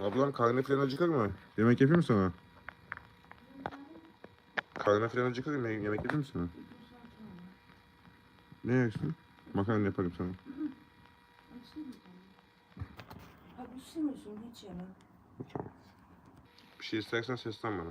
Ablam karnı falan acıkır mı? Yemek yapayım mı sana? Karnı falan acıkır mı? Yemek yapayım mı sana? Ne yersin? Makarna yaparım sana. Ha üşümüyorsun hiç yeme. Bir şey istersen seslen bana.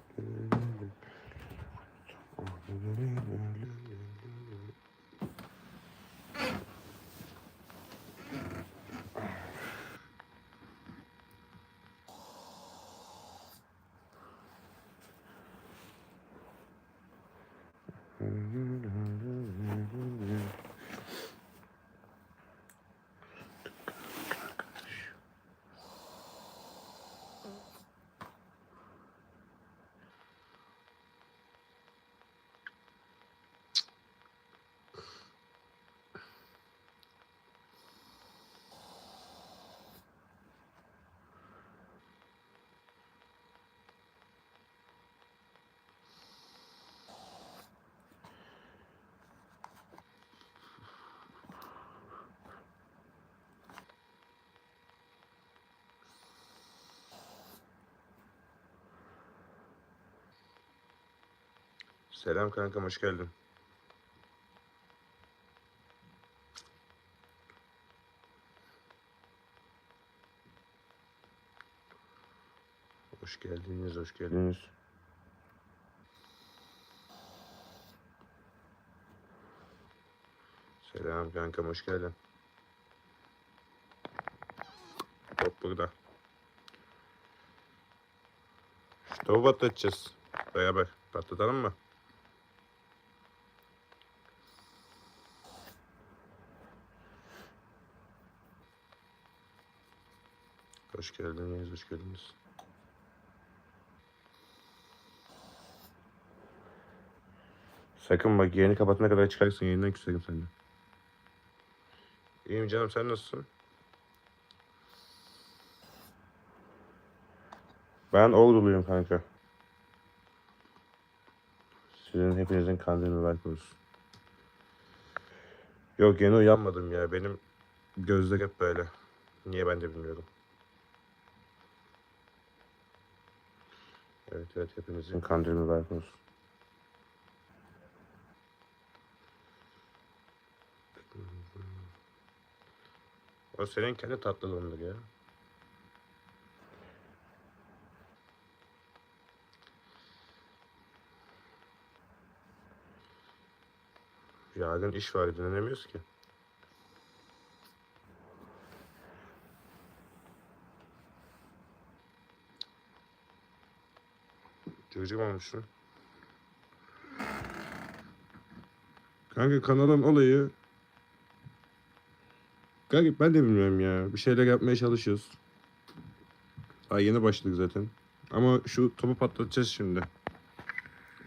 Selam kankam hoş geldin. Hoş geldiniz, hoş geldiniz. Selam kankam hoş geldin. Top burada. Şu tavuğu patlatacağız. Beraber patlatalım mı? Hoş geldiniz, hoş geldiniz. Sakın bak yerini kapatana kadar çıkarsın yerinden küserim seni. İyiyim canım sen nasılsın? Ben Orduluyum kanka. Sizin hepinizin kandili mübarek olsun. Yok yeni uyanmadım ya. Benim gözler hep böyle. Niye ben de bilmiyorum. Evet evet hepinizin kandili mübarek olsun. O senin kendi tatlılığındır ya. Yarın iş var dinlenemiyoruz ki. Olmuşsun. Kanka kanalın olayı Kanka ben de bilmiyorum ya. Bir şeyler yapmaya çalışıyoruz. Daha yeni başladık zaten. Ama şu topu patlatacağız şimdi.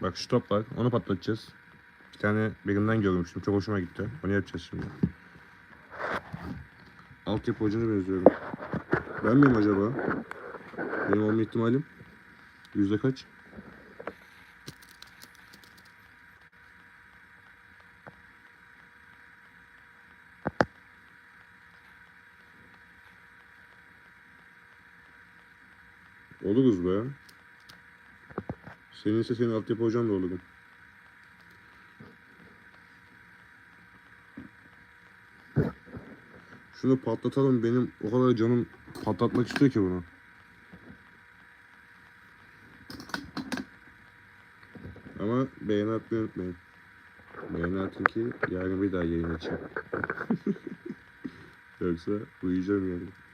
Bak şu top var. Onu patlatacağız. Bir tane birinden görmüştüm. Çok hoşuma gitti. Onu yapacağız şimdi. Altyapı hocana benziyorum. Ben miyim acaba? Benim olma ihtimalim. Yüzde kaç? Oluruz be. Senin ise senin altyapı hocan da olurum. Şunu patlatalım benim o kadar canım patlatmak istiyor ki bunu. Ama beğeni atmayı unutmayın. Beğeni atın ki yarın bir daha yayın açayım. Yoksa uyuyacağım yani.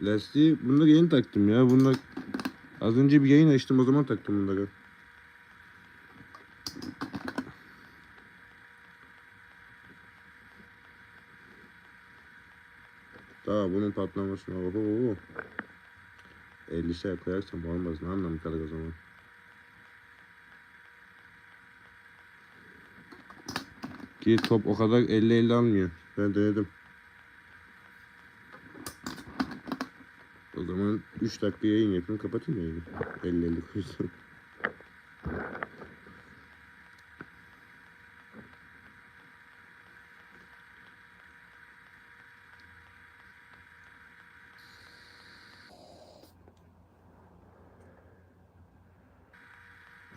Lastiği bunu yeni taktım ya. Bunu az önce bir yayın açtım o zaman taktım bunu da. Daha bunun patlamasına oho. 50 şey koyarsam olmaz ne anlamı kalır o zaman. Ki top o kadar 50-50 almıyor. Ben denedim. 3 dakika yayın yapayım kapatayım yayını. 50-50 koysam.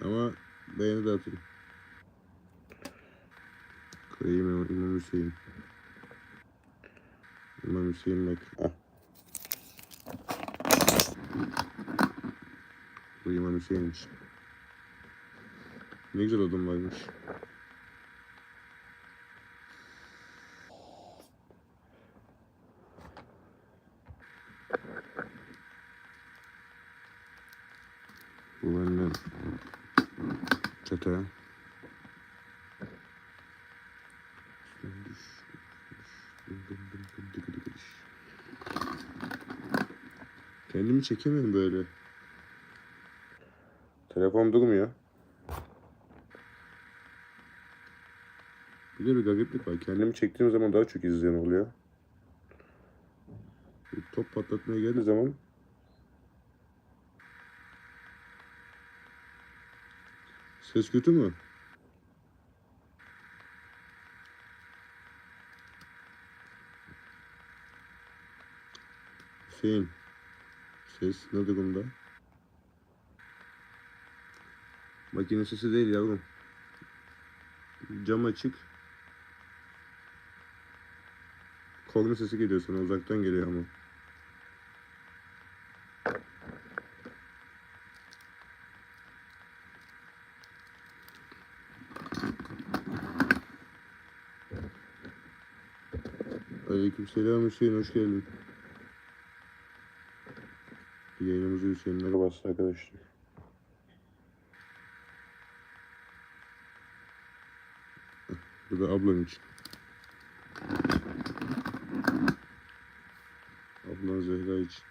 Ama beğeni de atayım. Koyayım İmam, İmam Hüseyin. İmam Hüseyin bak. Ah. İmam Hüseyin'miş. Ne güzel adam varmış. Bu benden çete. Kendimi çekemiyorum böyle. Telefon durmuyor. Bir de bir gariplik var. Kendimi çektiğim zaman daha çok izleyen oluyor. Bir top patlatmaya geldiği zaman Ses kötü mü? Hüseyin. Ses ne durumda? Makine sesi değil yavrum. Cam açık. Korna sesi geliyor sana uzaktan geliyor ama. Aleykümselam Hüseyin hoş geldin. Yayınımızı Hüseyin'lere bastı arkadaşlar. Da ablam için. Ablan Zehra için.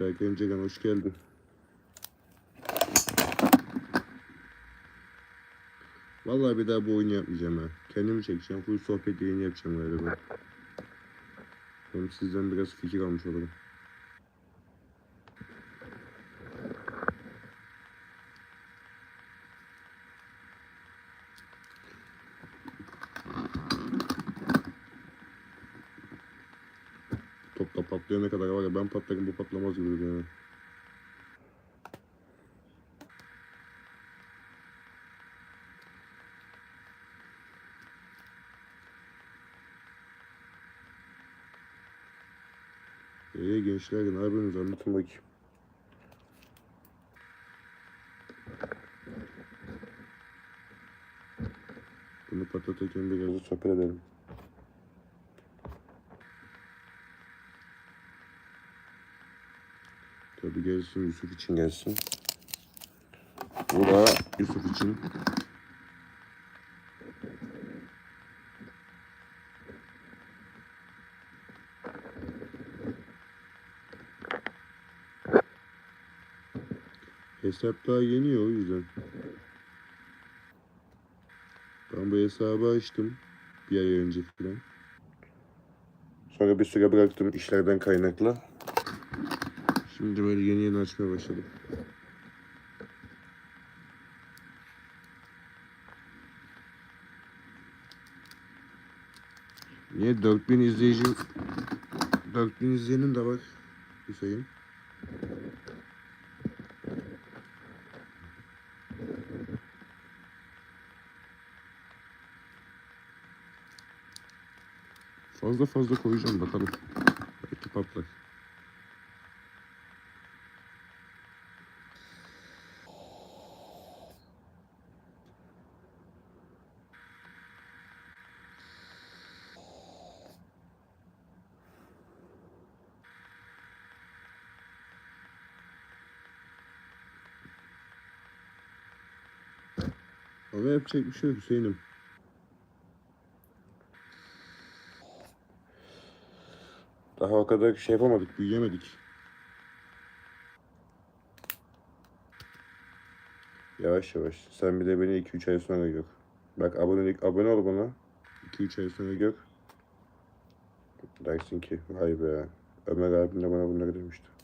Berkan Cegan hoş geldin. Vallahi bir daha bu oyunu yapmayacağım ha. Kendimi çekeceğim. Full sohbet yayını yapacağım galiba. Hem sizden biraz fikir almış olurum. Top da patlayana patlarım bu patlamaz gibi yani. Ee gençler ne yapıyorsunuz anlatın bakayım. Bunu patlatırken biraz da sohbet edelim. Tabi gelsin Yusuf için gelsin. Bu da Yusuf için. Hesap daha yeni ya, o yüzden. Ben bu hesabı açtım. Bir ay önce falan. Sonra bir süre bıraktım işlerden kaynaklı. Şimdi böyle yeni yeni açmaya başladım. Niye 4000 izleyici 4000 izleyenin de var Hüseyin. Fazla fazla koyacağım bakalım. Belki patlar. Ama yapacak bir şey yok Hüseyin'im. Daha o kadar şey yapamadık, büyüyemedik. Yavaş yavaş. Sen bir de beni 2-3 ay sonra gör. Bak abonelik, abone ol bana. 2-3 ay sonra gör. Dersin ki vay be. Ömer abim de bana bunları demişti.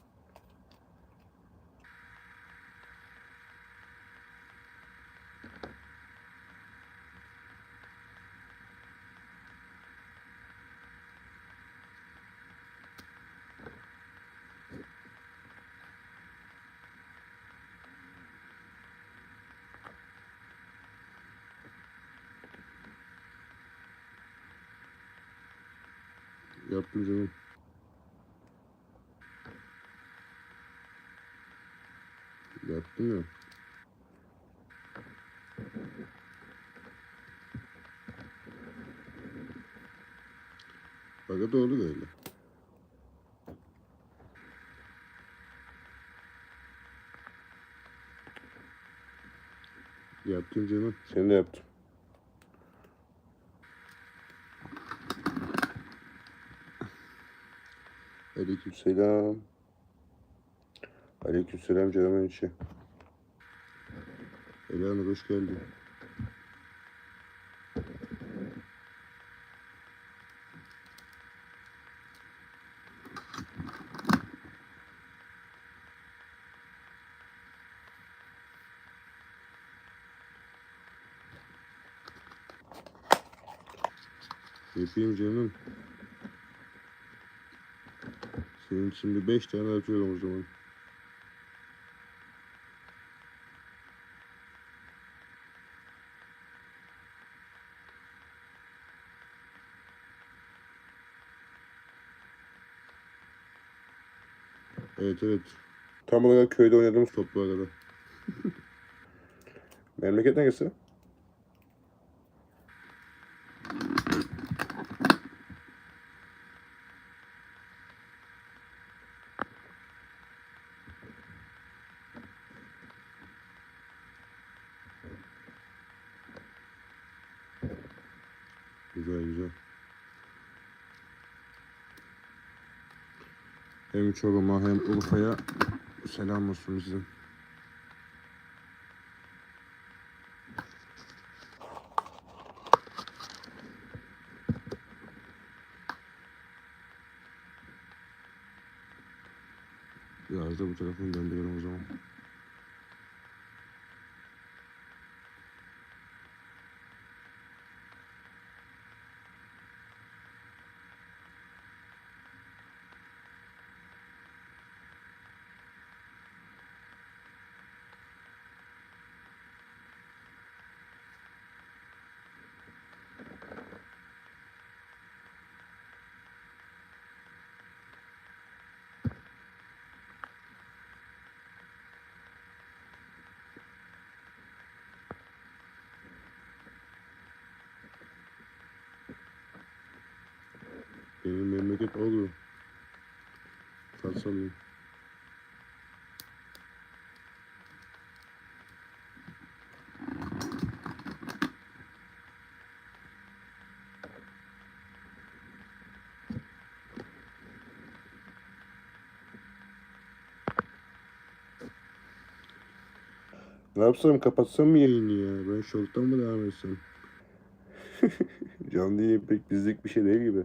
Yaptım canım. Yaptım ya. Bak doğru böyle. Yaptım canım. Seni de yaptım. Aleykümselam. Aleykümselam canımın içi. Elhanur hoş geldin. Yapayım canım. İçin bir beş tane atıyorum o zaman. Evet evet. Tam olarak köyde oynadığımız top bu arada. Memleket neresi? Güzel güzel. Hem Çorum'a hem Urfa'ya selam olsun bizim. Biraz da bu tarafını döndürelim o zaman. Benim memleket Ordu. Fatsalıyım. Ne yapsam kapatsam mı yayını ya? Ben şoktan mı devam etsem? Canlı yayın pek bizlik bir şey değil gibi.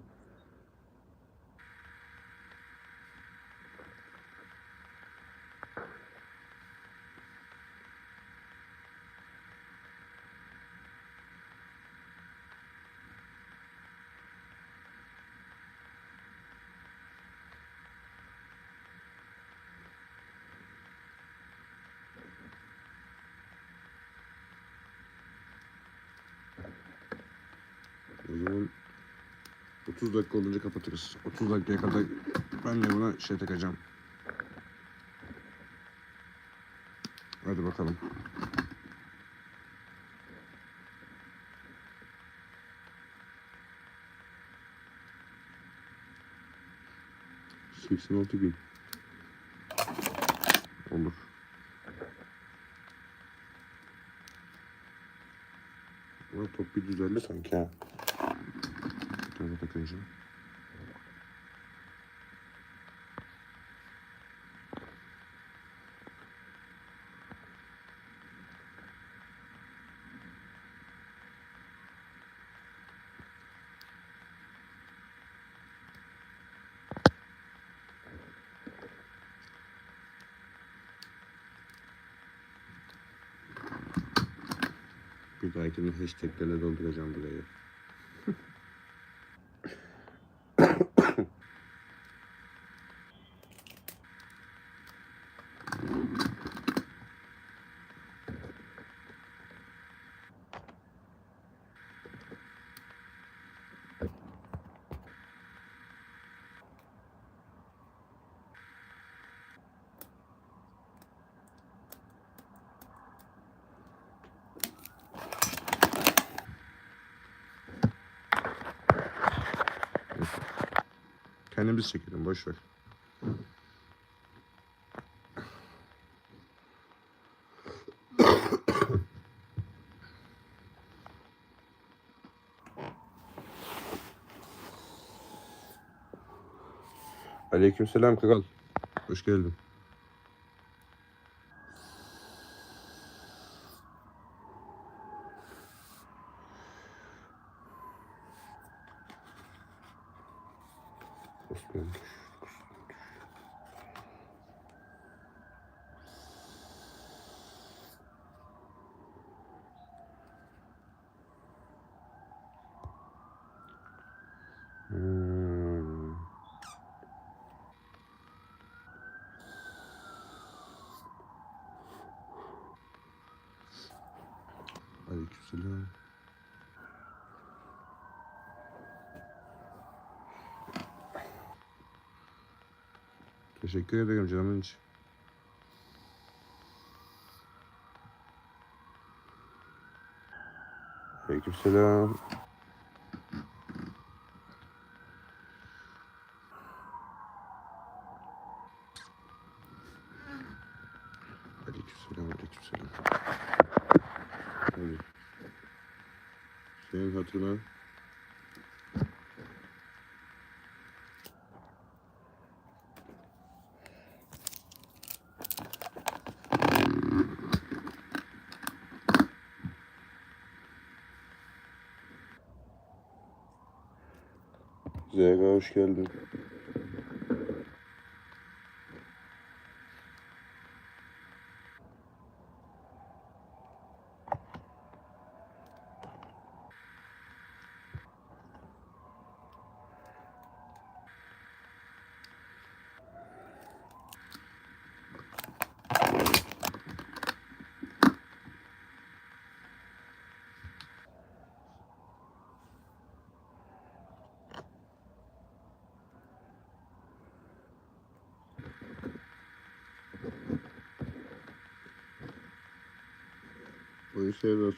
Zaman 30 dakika olunca kapatırız. 30 dakikaya kadar ben de buna şey takacağım. Hadi bakalım. Seksen altı bin. Olur. düzeldi sanki ha. Şöyle takınca. Bir dahakine hashtaglerle dolduracağım burayı. Kendimiz çekelim boş ver. Aleykümselam kral. Hoş geldin. Aleykümselam. Teşekkür ederim canımın içi. Aleykümselam. Aleykümselam, aleykümselam. Hadi. Senin hatırına Zehra hoş geldin.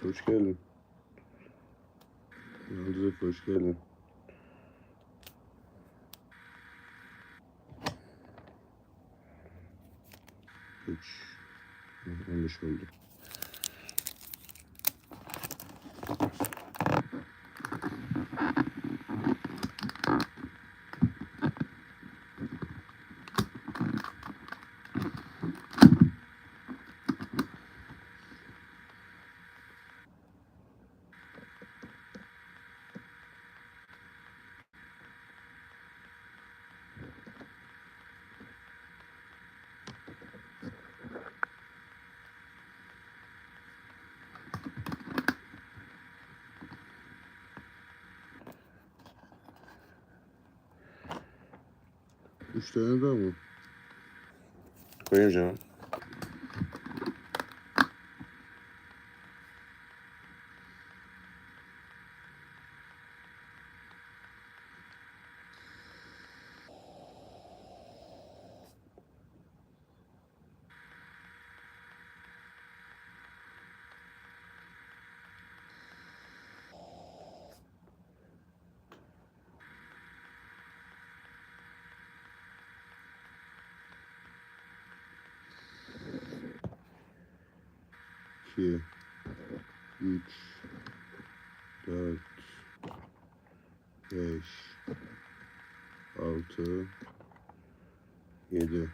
Hoş geldin. Yıldız hoş geldin. Üç. On beş oldu. Mustang H1. Conheço já. 2 3 4 5 6 7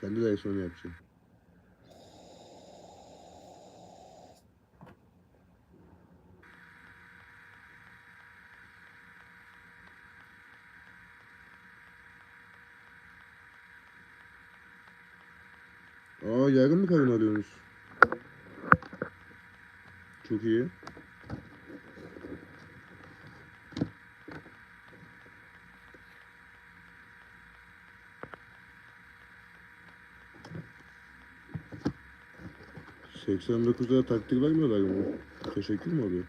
Sen de en son yapacaksın. Aa yarın mı karın alıyorsunuz? Çok iyi. Seksen dokuzda takdir vermiyorlar mı? Teşekkür mü oluyor?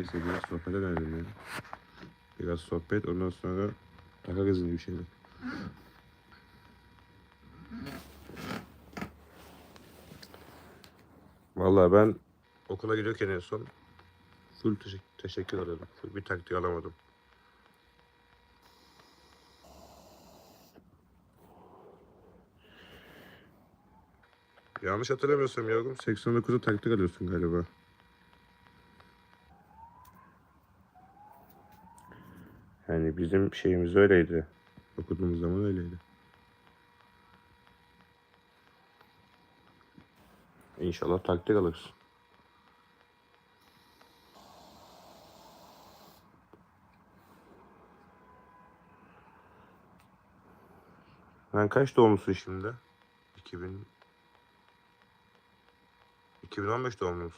Neyse biraz sohbet edelim ya. Biraz sohbet ondan sonra takarız yine bir şeyler. Vallahi ben okula gidiyorken en son full teşekkür, teşekkür alıyordum. Full bir takdir alamadım. Yanlış hatırlamıyorsam yavrum 89'da takdir alıyorsun galiba. Yani bizim şeyimiz öyleydi. Okuduğumuz zaman öyleydi. İnşallah takdir alırız. Ben kaç doğumlusun şimdi? 2000 2015 doğumlu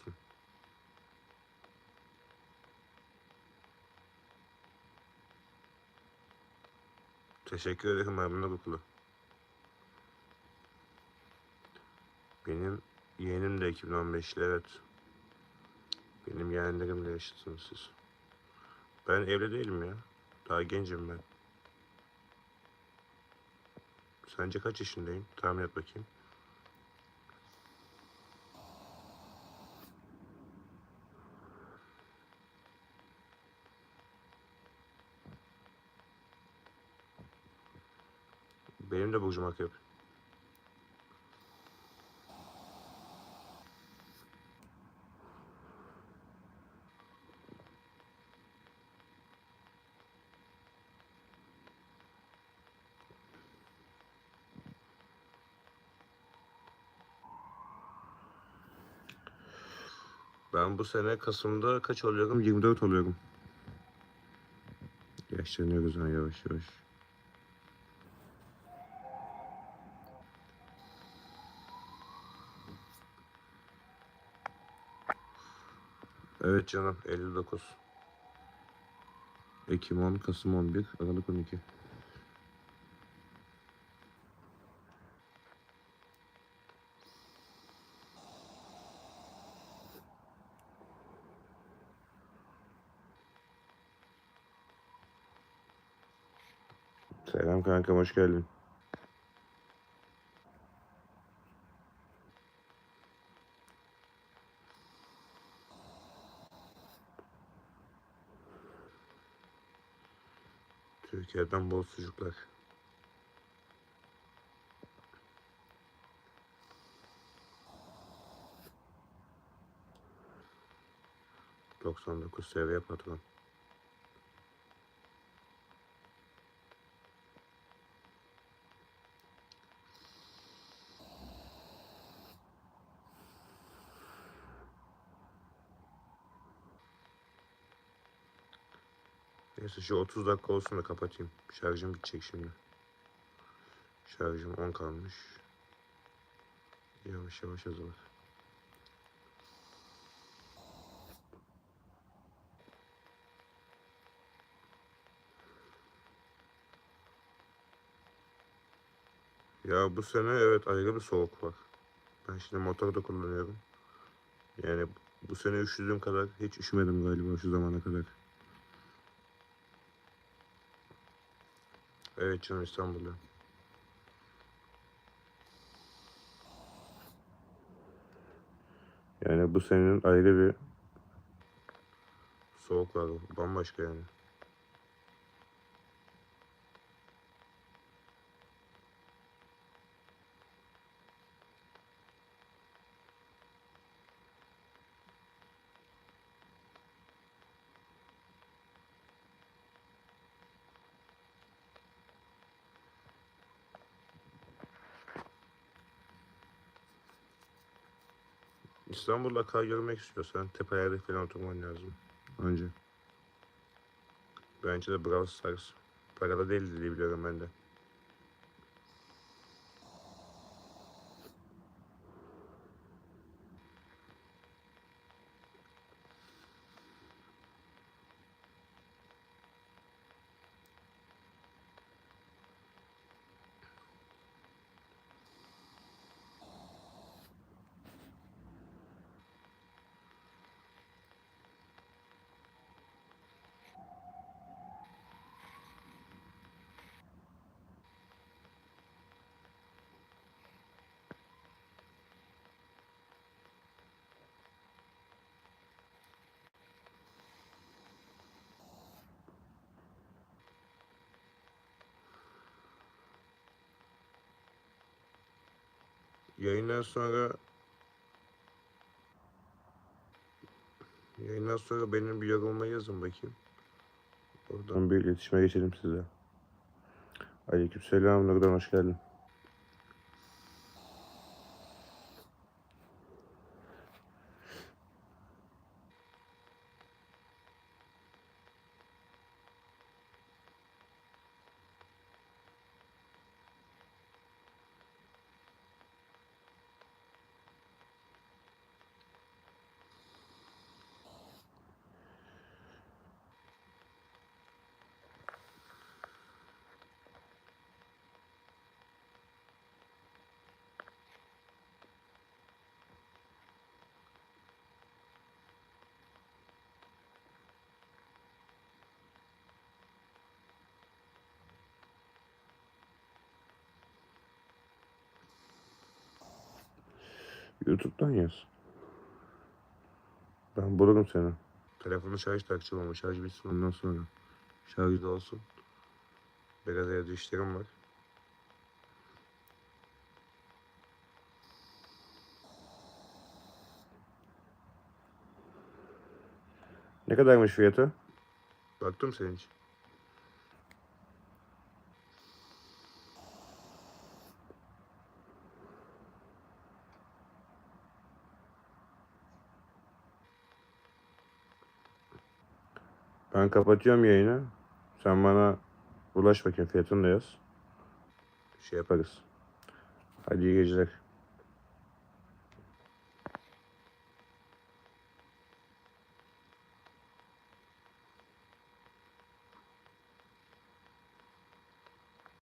Teşekkür ederim memnun okulu. Benim yeğenim de 2015'li evet. Benim yeğenlerimle yaşıtsınız siz. Ben evli değilim ya. Daha gencim ben. Sence kaç yaşındayım? Tahmin et bakayım. Burcum akrep. Ben bu sene Kasım'da kaç oluyorum? 24 oluyorum. Yaşlanıyoruz ha yavaş yavaş. Evet canım 59. Ekim 10, Kasım 11, Aralık 12. Selam kankam hoş geldin. Türkiye'den bol sucuklar. Doksan dokuz seviye patron. Neyse şu 30 dakika olsun da kapatayım. Şarjım bitecek şimdi. Şarjım 10 kalmış. Yavaş yavaş azalır. Ya bu sene evet ayrı bir soğuk var. Ben şimdi motor da kullanıyorum. Yani bu sene üşüdüğüm kadar hiç üşümedim galiba şu zamana kadar. Evet canım İstanbul'da. Yani bu senenin ayrı bir soğuk var. Bambaşka yani. İstanbul'da kar görmek istiyorsan tepelerde falan oturman lazım. Önce. Bence de Brawl Stars. Paralı değildi diye biliyorum ben de. Yayından sonra Yayından sonra benim bir yorumuma yazın bakayım. Oradan bir iletişime geçelim size. Aleykümselam Nurdan hoş geldin. Yaz. Ben bulurum seni. Telefonu şarj takacağım ama şarj bitsin ondan sonra. Şarj da olsun. Biraz evde işlerim var. Ne kadarmış fiyatı? Baktım senin için. Ben kapatıyorum yayını. Sen bana ulaş bakayım fiyatını da yaz. Şey yaparız. Hadi iyi geceler.